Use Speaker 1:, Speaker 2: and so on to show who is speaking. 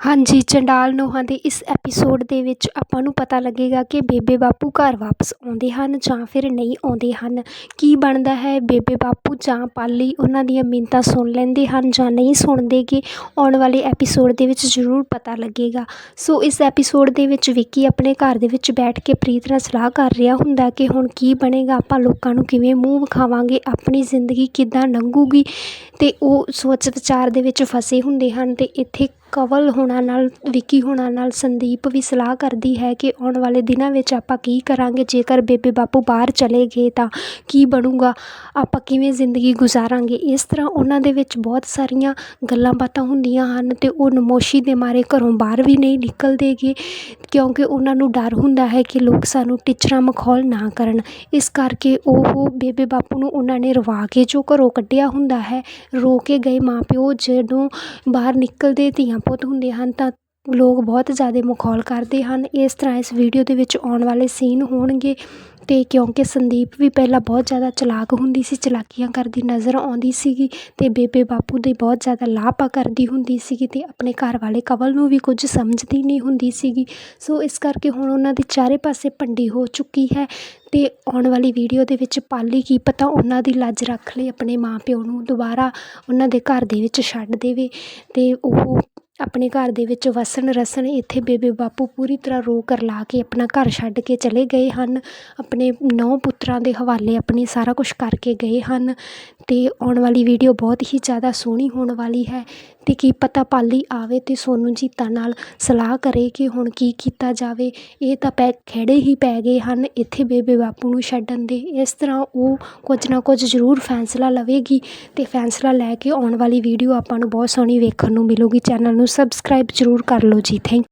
Speaker 1: ਹਾਂਜੀ, ਚੰਡਾਲ ਨੋਹਾਂ ਦੇ ਇਸ ਐਪੀਸੋਡ ਦੇ ਵਿੱਚ ਆਪਾਂ ਨੂੰ ਪਤਾ ਲੱਗੇਗਾ ਕਿ ਬੇਬੇ ਬਾਪੂ ਘਰ ਵਾਪਸ ਆਉਂਦੇ ਹਨ ਜਾਂ ਫਿਰ ਨਹੀਂ ਆਉਂਦੇ ਹਨ। ਕੀ ਬਣਦਾ ਹੈ ਬੇਬੇ ਬਾਪੂ ਜਾਂ ਪਾਲੀ? ਉਹਨਾਂ ਦੀਆਂ ਮਿੰਨਤਾਂ ਸੁਣ ਲੈਂਦੇ ਹਨ ਜਾਂ ਨਹੀਂ ਸੁਣਦੇ ਗੇ? ਆਉਣ ਵਾਲੇ ਐਪੀਸੋਡ ਦੇ ਵਿੱਚ ਜ਼ਰੂਰ ਪਤਾ ਲੱਗੇਗਾ। ਸੋ ਇਸ ਐਪੀਸੋਡ ਦੇ ਵਿੱਚ ਵਿੱਕੀ ਆਪਣੇ ਘਰ ਦੇ ਵਿੱਚ ਬੈਠ ਕੇ ਪ੍ਰੀਤ ਨਾਲ ਸਲਾਹ ਕਰ ਰਿਹਾ ਹੁੰਦਾ ਕਿ ਹੁਣ ਕੀ ਬਣੇਗਾ, ਆਪਾਂ ਲੋਕਾਂ ਨੂੰ ਕਿਵੇਂ ਮੂੰਹ ਵਿਖਾਵਾਂਗੇ, ਆਪਣੀ ਜ਼ਿੰਦਗੀ ਕਿੱਦਾਂ ਲੰਘੂਗੀ? ਅਤੇ ਉਹ ਸੋਚ ਵਿਚਾਰ ਦੇ ਵਿੱਚ ਫਸੇ ਹੁੰਦੇ ਹਨ ਅਤੇ ਇੱਥੇ ਕਵਲ ਹੋਣਾ ਨਾਲ, ਵਿੱਕੀ ਹੋਣਾ ਨਾਲ ਸੰਦੀਪ ਵੀ ਸਲਾਹ ਕਰਦੀ ਹੈ ਕਿ ਆਉਣ ਵਾਲੇ ਦਿਨਾਂ ਵਿੱਚ ਆਪਾਂ ਕੀ ਕਰਾਂਗੇ? ਜੇਕਰ ਬੇਬੇ ਬਾਪੂ ਬਾਹਰ ਚਲੇ ਗਏ ਤਾਂ ਕੀ ਬਣੂਗਾ? ਆਪਾਂ ਕਿਵੇਂ ਜ਼ਿੰਦਗੀ ਗੁਜ਼ਾਰਾਂਗੇ? ਇਸ ਤਰ੍ਹਾਂ ਉਹਨਾਂ ਦੇ ਵਿੱਚ ਬਹੁਤ ਸਾਰੀਆਂ ਗੱਲਾਂ ਬਾਤਾਂ ਹੁੰਦੀਆਂ ਹਨ ਅਤੇ ਉਹ ਨਮੋਸ਼ੀ ਦੇ ਮਾਰੇ ਘਰੋਂ ਬਾਹਰ ਵੀ ਨਹੀਂ ਨਿਕਲਦੇ ਗੇ ਕਿਉਂਕਿ ਉਹਨਾਂ ਨੂੰ ਡਰ ਹੁੰਦਾ ਹੈ ਕਿ ਲੋਕ ਸਾਨੂੰ ਟੀਚਰਾਂ ਮਖੌਲ ਨਾ ਕਰਨ। ਇਸ ਕਰਕੇ ਉਹ ਬੇਬੇ ਬਾਪੂ ਨੂੰ ਉਹਨਾਂ ਨੇ ਰਵਾ ਕੇ ਜੋ ਘਰੋਂ ਕੱਢਿਆ ਹੁੰਦਾ ਹੈ, ਰੋ ਕੇ ਗਏ ਮਾਂ ਪਿਓ ਜਦੋਂ ਬਾਹਰ ਨਿਕਲਦੇ ਧੀਆਂ ਬਹੁਤ ਹੁੰਦੇ ਹਨ ਤਾਂ ਲੋਕ ਬਹੁਤ ਜ਼ਿਆਦਾ ਮਖੌਲ ਕਰਦੇ ਹਨ। ਇਸ ਤਰ੍ਹਾਂ ਇਸ ਵੀਡੀਓ ਦੇ ਵਿੱਚ ਆਉਣ ਵਾਲੇ ਸੀਨ ਹੋਣਗੇ ਅਤੇ ਕਿਉਂਕਿ ਸੰਦੀਪ ਵੀ ਪਹਿਲਾਂ ਬਹੁਤ ਜ਼ਿਆਦਾ ਚਲਾਕ ਹੁੰਦੀ ਸੀ, ਚਲਾਕੀਆਂ ਕਰਦੀ ਨਜ਼ਰ ਆਉਂਦੀ ਸੀਗੀ ਅਤੇ ਬੇਬੇ ਬਾਪੂ ਦੀ ਬਹੁਤ ਜ਼ਿਆਦਾ ਲਾਪਾ ਕਰਦੀ ਹੁੰਦੀ ਸੀਗੀ ਅਤੇ ਆਪਣੇ ਘਰ ਵਾਲੇ ਕਵਲ ਨੂੰ ਵੀ ਕੁਝ ਸਮਝਦੀ ਨਹੀਂ ਹੁੰਦੀ ਸੀਗੀ। ਸੋ ਇਸ ਕਰਕੇ ਹੁਣ ਉਹਨਾਂ ਦੀ ਚਾਰੇ ਪਾਸੇ ਭੰਡੀ ਹੋ ਚੁੱਕੀ ਹੈ ਅਤੇ ਆਉਣ ਵਾਲੀ ਵੀਡੀਓ ਦੇ ਵਿੱਚ ਪਾਲੀ ਕੀ ਪਤਾ ਉਹਨਾਂ ਦੀ ਲੱਜ ਰੱਖ ਲਈ ਆਪਣੇ ਮਾਂ ਪਿਓ ਨੂੰ ਦੁਬਾਰਾ ਉਹਨਾਂ ਦੇ ਘਰ ਦੇ ਵਿੱਚ ਛੱਡ ਦੇਵੇ ਅਤੇ ਉਹ ਆਪਣੇ ਘਰ ਦੇ ਵਿੱਚ ਵਸਣ ਰਸਣ ਇੱਥੇ ਬੇਬੇ ਬਾਪੂ ਪੂਰੀ ਤਰ੍ਹਾਂ ਰੋ ਕਰਲਾ ਕੇ ਆਪਣਾ ਘਰ ਛੱਡ ਕੇ ਚਲੇ ਗਏ ਹਨ। ਆਪਣੇ ਨੌ ਪੁੱਤਰਾਂ ਦੇ ਹਵਾਲੇ ਆਪਣੀ ਸਾਰਾ ਕੁਛ ਕਰਕੇ ਗਏ ਹਨ ਅਤੇ ਆਉਣ ਵਾਲੀ ਵੀਡੀਓ ਬਹੁਤ ਹੀ ਜ਼ਿਆਦਾ ਸੋਹਣੀ ਹੋਣ ਵਾਲੀ ਹੈ ਅਤੇ ਕੀ ਪਤਾ ਪਾਲੀ ਆਵੇ ਅਤੇ ਸੋਨੂੰ ਜੀਤਾ ਨਾਲ ਸਲਾਹ ਕਰੇ ਕਿ ਹੁਣ ਕੀ ਕੀਤਾ ਜਾਵੇ। ਇਹ ਤਾਂ ਪੈ ਖਹਿੜੇ ਹੀ ਪੈ ਗਏ ਹਨ ਇੱਥੇ ਬੇਬੇ ਬਾਪੂ ਨੂੰ ਛੱਡਣ ਦੇ। ਇਸ ਤਰ੍ਹਾਂ ਉਹ ਕੁਝ ਨਾ ਕੁਝ ਜ਼ਰੂਰ ਫੈਸਲਾ ਲਵੇਗੀ ਅਤੇ ਫੈਸਲਾ ਲੈ ਕੇ ਆਉਣ ਵਾਲੀ ਵੀਡੀਓ ਆਪਾਂ ਨੂੰ ਬਹੁਤ ਸੋਹਣੀ ਵੇਖਣ ਨੂੰ ਮਿਲੂਗੀ। ਚੈਨਲ ਨੂੰ ਨੂੰ ਸਬਸਕ੍ਰਾਈਬ ਜ਼ਰੂਰ ਕਰ ਲਓ ਜੀ। ਥੈਂਕ